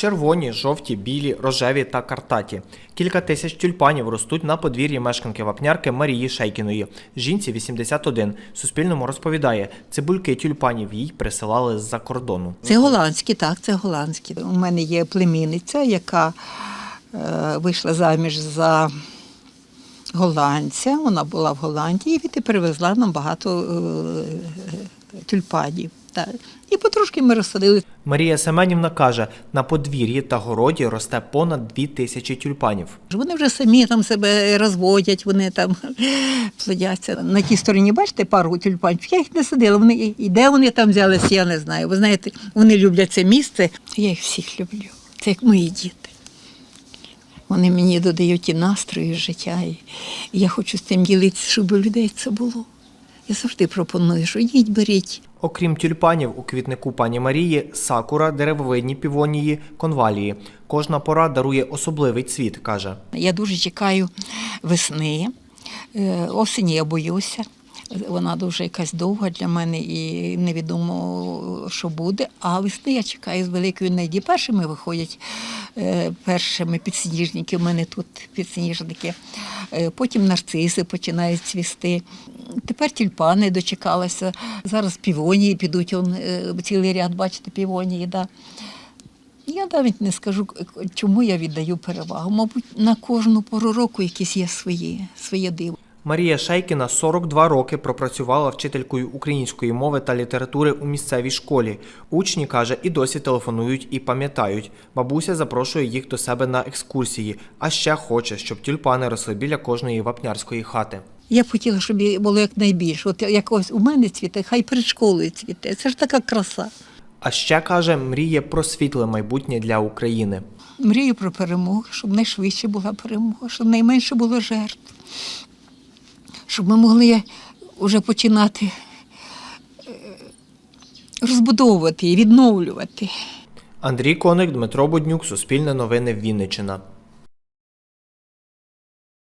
Червоні, жовті, білі, рожеві та картаті. Кілька тисяч тюльпанів ростуть на подвір'ї мешканки вапнярки Марії Шейкіної. Жінці 81. Суспільному розповідає, цибульки тюльпанів їй присилали з-за кордону. Це голландські, так, це голландські. У мене є племінниця, яка е, вийшла заміж за голландця. Вона була в Голландії і привезла нам багато е, тюльпанів. Так. І потрошки ми розсадили. Марія Семенівна каже, на подвір'ї та городі росте понад дві тисячі тюльпанів. Вони вже самі там себе розводять, вони там плодяться. На тій стороні, бачите, пару тюльпанів. Я їх не садила. Вони, і де вони там взялися, я не знаю. Ви знаєте, вони люблять це місце. Я їх всіх люблю. Це як мої діти. Вони мені додають і настрою життя. І і я хочу з тим ділитися, щоб у людей це було. Я завжди пропоную, що йдіть, беріть. Окрім тюльпанів, у квітнику пані Марії сакура, деревовидні півонії, конвалії. Кожна пора дарує особливий цвіт, каже. Я дуже чекаю весни. Е, Осені я боюся. Вона дуже якась довга для мене і невідомо, що буде. А весни я чекаю з великою надією. Першими виходять е, першими підсніжники. У мене тут підсніжники. Е, Потім нарциси починають цвісти. Тепер тюльпани дочекалася. Зараз півонії підуть. Он, е, цілий ряд, бачите, півонії. Да. Я навіть не скажу, чому я віддаю перевагу. Мабуть, на кожну пору року якісь є свої, своє диво. Марія Шейкіна 42 роки пропрацювала вчителькою української мови та літератури у місцевій школі. Учні, каже, і досі телефонують і пам'ятають. Бабуся запрошує їх до себе на екскурсії, а ще хоче, щоб тюльпани росли біля кожної вапнярської хати. Я б хотіла, щоб було якнайбільше. От якось у мене цвіте, хай перед школою цвіте. Це ж така краса. А ще каже, мріє про світле майбутнє для України. Мрію про перемогу, щоб найшвидше була перемога, щоб найменше було жертв. Щоб ми могли вже починати е, розбудовувати і відновлювати. Андрій Коник, Дмитро Буднюк, Суспільне новини Вінниччина.